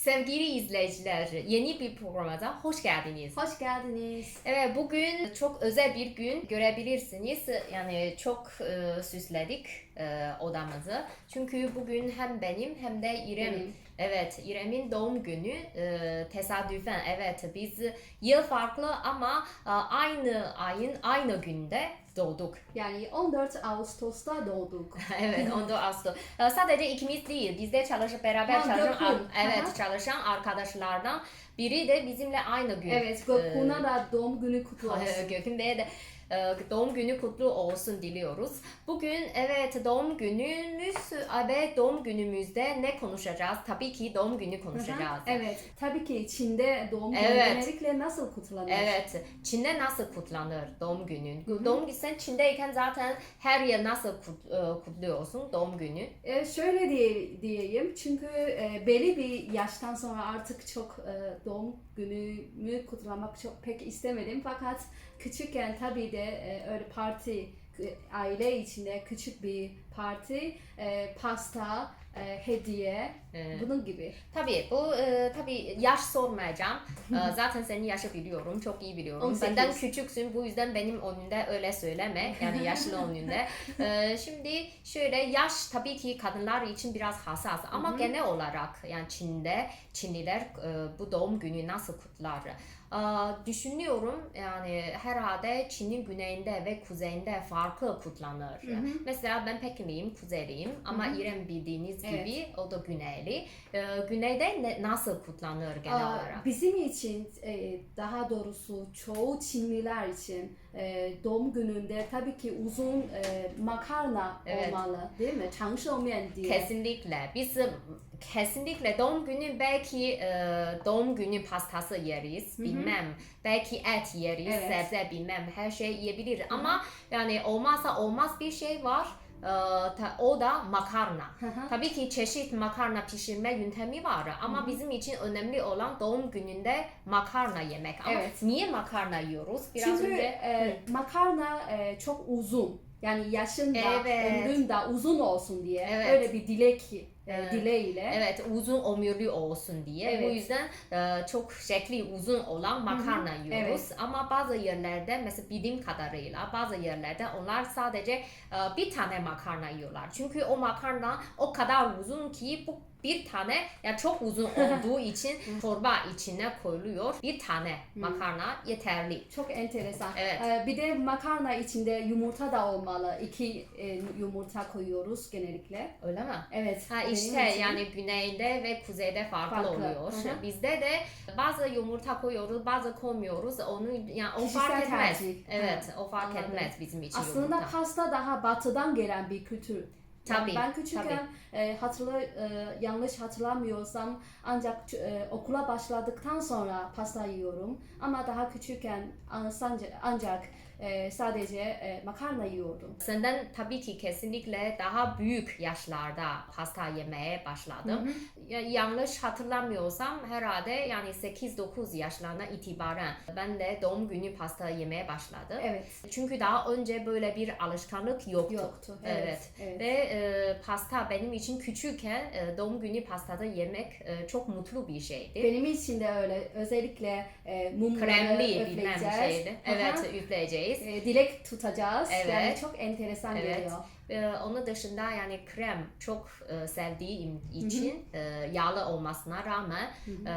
Sevgili izleyiciler, yeni bir programa hoş geldiniz. Hoş geldiniz. Evet, bugün çok özel bir gün görebilirsiniz. Yani çok e, süsledik e, odamızı. Çünkü bugün hem benim hem de İrem, Benim. Evet İrem'in doğum günü. E, tesadüfen evet biz yıl farklı ama e, aynı ayın aynı günde doğduk. Yani 14 Ağustos'ta doğduk. evet, 14 Ağustos. Ee, Sadece ikimiz değil, bizde çalışıp beraber Ha, çalışan, ar- evet Aha. çalışan arkadaşlardan biri de bizimle aynı gün. Evet, Gökhan'a da doğum günü kutlu olsun. Gökhan Bey'e de e, doğum günü kutlu olsun diliyoruz. Bugün evet doğum günümüz ve doğum günümüzde ne konuşacağız? Tabii ki doğum günü konuşacağız. Aha, Evet, tabii ki Çin'de doğum günü Evet. genellikle nasıl kutlanır? Evet, Çin'de nasıl kutlanır doğum günün? Doğum günü sen Çin'deyken zaten her yıl nasıl kut- e, kutluyorsun doğum günü? E, şöyle diye, diyeyim çünkü e, belli bir yaştan sonra artık çok e, doğum günümü kutlamak çok pek istemedim. Fakat küçükken tabii de e, öyle parti aile içinde küçük bir parti e, pasta e, hediye Ee, bunun gibi. Tabii bu e, tabii yaş sormayacağım. E, zaten senin yaşı biliyorum, çok iyi biliyorum. 18. Benden küçüksün bu yüzden benim önünde öyle söyleme. Yani yaşlı önünde. E, şimdi şöyle yaş tabii ki kadınlar için biraz hassas ama Hı hı. genel olarak yani Çin'de Çinliler e, bu doğum günü nasıl kutlar? Düşünüyorum yani herhalde Çin'in güneyinde ve kuzeyinde farklı kutlanır. Hı hı. Mesela ben Pekinliyim, kuzeyliyim ama Hı hı. İrem bildiğiniz Evet. gibi o da güneyli. Ee, güneyde ne, nasıl kutlanır genel Aa, olarak? Bizim için e, daha doğrusu çoğu Çinliler için e, doğum gününde tabii ki uzun e, makarna Evet. olmalı değil mi? Changshoumian diye. Kesinlikle. Biz kesinlikle doğum günü belki e, doğum günü pastası yeriz. Hı hı. Bilmem. Belki et yeriz, Evet. sebze bilmem her şey yiyebilir. Ama yani olmazsa olmaz bir şey var. Ee, ta- o da makarna. Hı hı. Tabii ki çeşit makarna pişirme yöntemi var ama bizim için önemli olan doğum gününde makarna yemek. Ama Evet. niye makarna yiyoruz? Biraz Çünkü önce e, makarna e, çok uzun. Yani yaşın da Evet. ömrün de uzun olsun diye Evet. öyle bir dilek e, Evet. dileğiyle. Evet uzun ömürlü olsun diye. Evet. Bu yüzden e, çok şekli uzun olan makarna yiyoruz. Ama bazı yerlerde mesela bildiğim kadarıyla bazı yerlerde onlar sadece e, bir tane makarna yiyorlar. Çünkü o makarna o kadar uzun ki bu bir tane ya çok uzun olduğu için çorba içine koyuluyor. Bir tane makarna yeterli. Çok enteresan. Evet. E, bir de makarna içinde yumurta da olmalı. İki e, yumurta koyuyoruz genellikle. Öyle mi? Evet. Ha işte için. yani güneyde ve kuzeyde farklı, Farklı. oluyor. Hı hı. Bizde de bazı yumurta koyuyoruz, bazı koymuyoruz. Onu yani o Kişisel fark etmez. tercih. Evet, Ha, o fark anladım. etmez bizim için Aslında yumurta. pasta daha batıdan gelen bir kültür. Yani Tabii, ben küçükken e, hatırla, e, yanlış hatırlamıyorsam ancak e, okula başladıktan sonra pasta yiyorum. Ama daha küçükken ancak, ancak e, sadece e, makarna yiyordum. Senden tabii ki kesinlikle daha büyük yaşlarda pasta yemeye başladım. Ya- yanlış hatırlamıyorsam herhalde yani 8-9 yaşlarına itibaren ben de doğum günü pasta yemeye başladım. Evet. Çünkü daha önce böyle bir alışkanlık yoktu. Yoktu. Evet. Evet. evet. Ve e, pasta benim için küçükken e, doğum günü pastada yemek e, çok mutlu bir şeydi. Benim için de öyle. Özellikle e, mumları Kremli üfleyeceğiz. şeydi. Evet üfleyeceğiz. E, dilek tutacağız. Evet. Yani çok enteresan Evet. geliyor. Ee, onun dışında yani krem çok e, sevdiğim için e, yağlı olmasına rağmen e,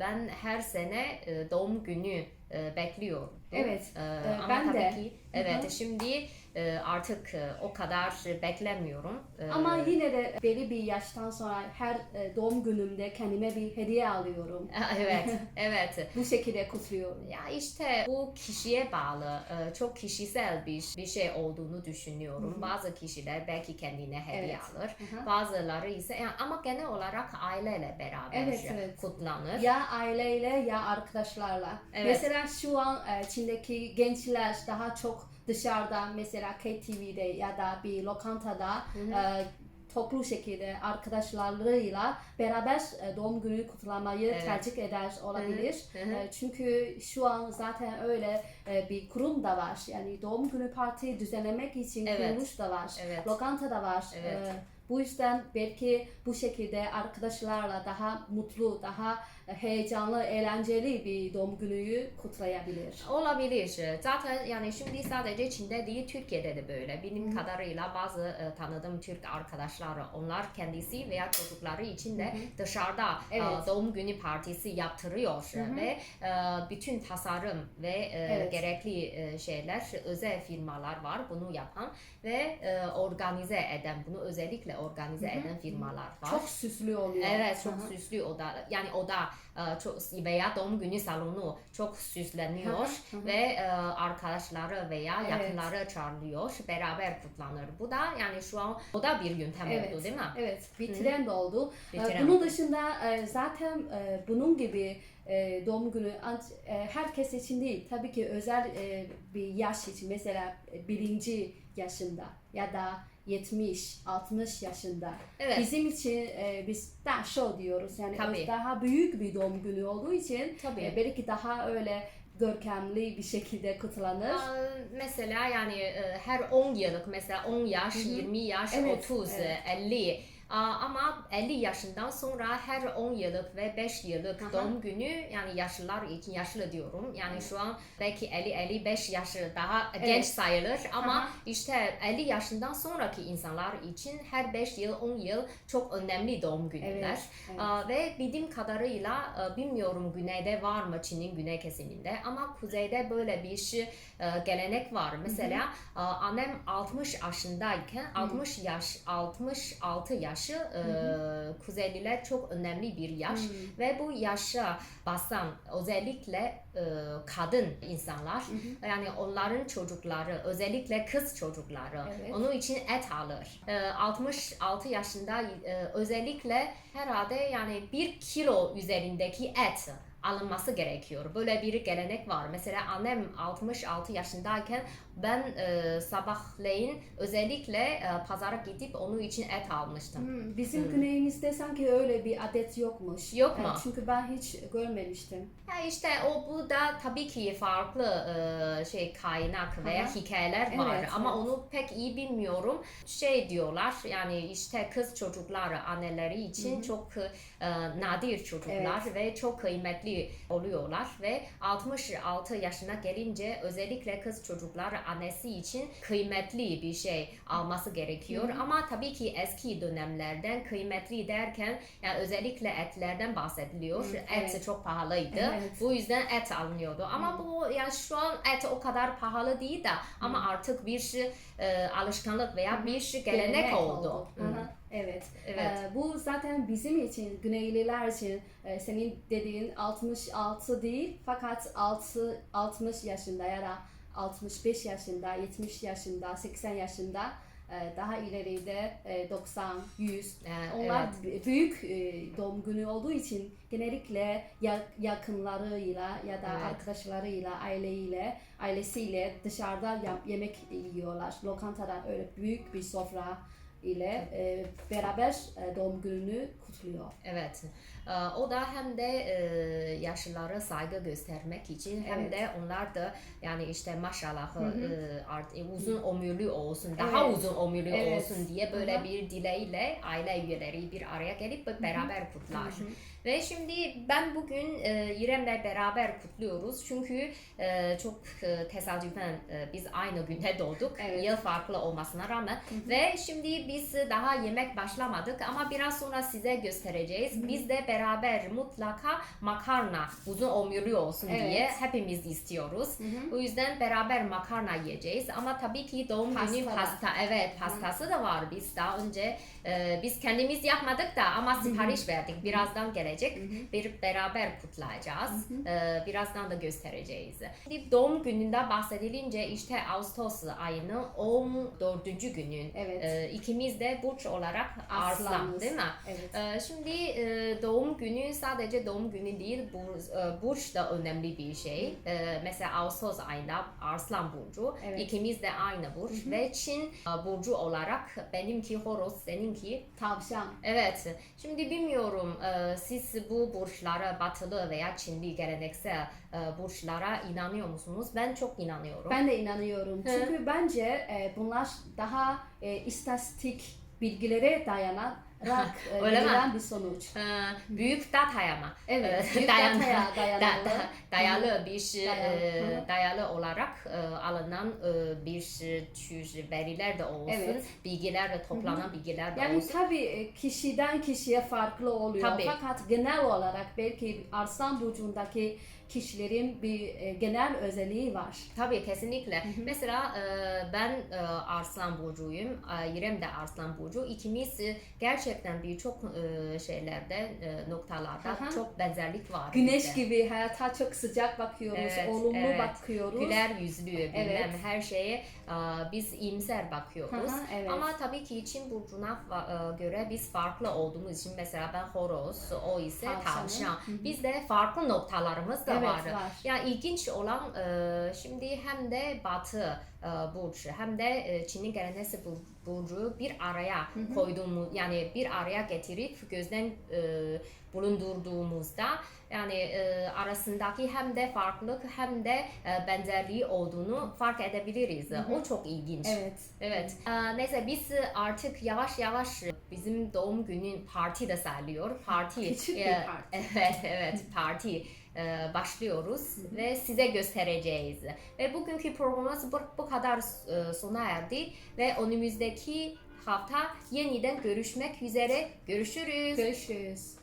ben her sene e, doğum günü e, bekliyorum. Evet, E, e, ama ben tabii de. ki evet Hı hı. şimdi e, artık e, o kadar beklemiyorum. E, Ama yine de belli bir yaştan sonra her e, doğum günümde kendime bir hediye alıyorum. evet, evet. Bu şekilde kutluyorum. Ya işte bu kişiye bağlı, e, çok kişisel bir bir şey olduğunu düşünüyorum. Bazı kişiler belki kendine hediye Evet. alır. Hı hı. Bazıları ise yani ama genel olarak aileyle beraber Evet, evet. kutlanır. Ya aileyle ya arkadaşlarla. Evet. Mesela şu an e, Çin'deki gençler daha çok dışarıda mesela KTV'de ya da bir lokantada e, toplu şekilde arkadaşlarıyla beraber e, doğum günü kutlamayı Evet. tercih eder olabilir. Hı hı. E, Çünkü şu an zaten öyle e, bir kurum da var. Yani doğum günü parti düzenlemek için Evet. kuruluş da var. Evet. Lokanta da var. Evet. Bu yüzden belki bu şekilde arkadaşlarla daha mutlu, daha heyecanlı, eğlenceli bir doğum günü kutlayabilir. Olabilir. Zaten yani şimdi sadece Çin'de değil Türkiye'de de böyle. Benim kadarıyla bazı e, tanıdığım Türk arkadaşlar onlar kendisi veya çocukları için de dışarıda e, Evet. doğum günü partisi yaptırıyor ve e, bütün tasarım ve e, Evet. gerekli e, şeyler özel firmalar var bunu yapan ve e, organize eden bunu özellikle organize eden firmalar var. Çok süslü oluyor. Evet çok Hı hı. süslü oda yani oda e, çok veya doğum günü salonu çok süsleniyor Hı hı. ve e, arkadaşları veya Evet. yakınları çağrılıyor beraber kutlanır. Bu da yani şu an o da bir yöntem Evet. oldu değil mi? Evet, bir trend oldu. Bir Ee, trend Bunun dışında e, zaten e, bunun gibi e, doğum günü e, herkes için değil. Tabii ki özel e, bir yaş için mesela e, birinci yaşında ya da 70, 60 yaşında. Evet. Bizim için e, biz daha show diyoruz. Yani Tabii. daha büyük bir doğum günü olduğu için Tabii. e, belki daha öyle görkemli bir şekilde kutlanır. Aa, Mesela yani e, her 10 yıllık mesela 10 yaş, 20 yaş, Evet, 30, evet. 50 Aa, ama 50 yaşından sonra her 10 yıllık ve 5 yıllık Aha. doğum günü yani yaşlılar için yaşlı diyorum. Yani şu an belki 50-55 yaş daha genç Evet. sayılır ama Aha. işte 50 yaşından sonraki insanlar için her 5 yıl 10 yıl çok önemli doğum günler. Evet, evet. Ve bildiğim kadarıyla bilmiyorum güneyde var mı Çin'in güney kesiminde ama kuzeyde böyle bir şey, gelenek var. Mesela e, annem 60 yaşındayken 60 yaş 66 yaşı e, Kuzeyliler çok önemli bir yaş ve bu yaşa basan özellikle e, kadın insanlar yani onların çocukları özellikle kız çocukları Evet. onun için et alır. E, 66 yaşında e, özellikle herhalde yani bir kilo üzerindeki et alınması gerekiyor. Böyle bir gelenek var. Mesela annem 66 yaşındayken ben e, sabahleyin özellikle e, pazara gidip onun için et almıştım. Hmm, Bizim güneyimizde sanki öyle bir adet yokmuş. Yok mu? Evet, çünkü ben hiç görmemiştim. Ya işte o bu da tabii ki farklı e, şey kaynak veya Aha. hikayeler var Evet, ama evet. onu pek iyi bilmiyorum. Şey diyorlar yani işte kız çocukları anneleri için çok e, nadir çocuklar ve çok kıymetli oluyorlar ve 66 yaşına gelince özellikle kız çocukları annesi için kıymetli bir şey alması gerekiyor. Ama tabii ki eski dönemlerden kıymetli derken yani özellikle etlerden bahsediliyor. Hı, Et evet. çok pahalıydı. Evet. Bu yüzden et alınıyordu. Ama bu yani şu an et o kadar pahalı değil de ama artık bir şey, e, alışkanlık veya bir şey gelenek, oldu. Hı. Hı hı, Evet. Evet. Ee, bu zaten bizim için, Güneyliler için e, senin dediğin 66 değil fakat 6, 60 yaşında ya da 65 yaşında, 70 yaşında, 80 yaşında e, daha ileride e, 90, 100 Ee, Onlar evet. büyük e, doğum günü olduğu için genellikle ya- yakınlarıyla ya da Evet. arkadaşlarıyla, aileyle, ailesiyle dışarıda yemek yiyorlar. Lokantada öyle büyük bir sofra ile e, beraber doğum gününü kutluyor. Evet. Ee, O da hem de e, yaşlılara saygı göstermek için hem Evet. de onlar da yani işte maşallah e, art, e, uzun ömürlü olsun, daha Evet. uzun ömürlü Evet. olsun diye böyle Hı hı. bir dileğiyle aile üyeleri bir araya gelip beraber kutlar. Ve şimdi ben bugün e, İrem'le beraber kutluyoruz çünkü e, çok e, tesadüfen e, biz aynı günde doğduk. Evet. Yıl farklı olmasına rağmen ve şimdi biz daha yemek başlamadık ama biraz sonra size göstereceğiz. Biz de beraber mutlaka makarna uzun ömürlü olsun Evet. diye hepimiz istiyoruz. O yüzden beraber makarna yiyeceğiz ama tabii ki doğum Pasta günü da. pasta evet pastası da var biz daha önce e, biz kendimiz yapmadık da ama sipariş verdik birazdan gelecek bir beraber kutlayacağız E, birazdan da göstereceğiz. Şimdi doğum gününde bahsedilince işte Ağustos ayının 14. günün Evet. e, ikimiz de burç olarak arslan değil mi? Evet. Ee, Şimdi e, doğum günü sadece doğum günü değil, burç, e, burç da önemli bir şey. Ee, Mesela Ağustos ayında Arslan burcu, Evet. ikimiz de aynı burç ve Çin e, burcu olarak benimki horoz, seninki Tavşan. Evet. Şimdi bilmiyorum e, siz bu burçlara batılı veya Çinli geleneksel e, burçlara inanıyor musunuz? Ben çok inanıyorum. Ben de inanıyorum. Çünkü bence e, bunlar daha e, istatistik bilgilere dayanarak e, Öyle mi? verilen bir sonuç. Ee, büyük dataya mı? Evet, Ee, büyük dayan- dataya da- dayanılı. da- dayalı bir şey, Dayalı, e, hı. dayalı olarak e, alınan e, bir şey, tür veriler de olsun, Evet. bilgiler de toplanan bilgiler de Yani olsun. tabii e, kişiden kişiye farklı oluyor. Tabii. Fakat genel olarak belki Arslan Burcu'ndaki kişilerin bir e, genel özelliği var. Tabii kesinlikle. Mesela e, ben e, Arslan Burcu'yum, e, İrem de Arslan Burcu. İkimiz e, gerçekten birçok e, şeylerde, e, noktalarda Aha. çok benzerlik var. Güneş bizde. gibi hayata çok sıcak bakıyoruz, Evet, olumlu evet. bakıyoruz. Güler yüzlü, bilmem Evet. her şeye e, biz iyimser bakıyoruz. Aha, evet. Ama tabii ki için burcuna e, göre biz farklı olduğumuz için mesela ben horoz, o ise tavşan. Hı hı. Bizde farklı noktalarımız da Evet, var. var. Yani ilginç olan e, şimdi hem de Batı e, burcu hem de e, Çin'in geleneksel bur- burcu bir araya koyduğumuz yani bir araya getirip gözden e, bulundurduğumuzda yani e, arasındaki hem de farklılık hem de e, benzerliği olduğunu fark edebiliriz. O çok ilginç. Evet. Evet. Ee, neyse biz artık yavaş yavaş bizim doğum günün parti de sayılıyor. Parti. Küçük bir e, parti. Evet, evet. Parti e, başlıyoruz ve size göstereceğiz. Ve bugünkü programımız bu, bu kadar e, sona erdi ve önümüzdeki hafta yeniden görüşmek üzere. Görüşürüz. Görüşürüz.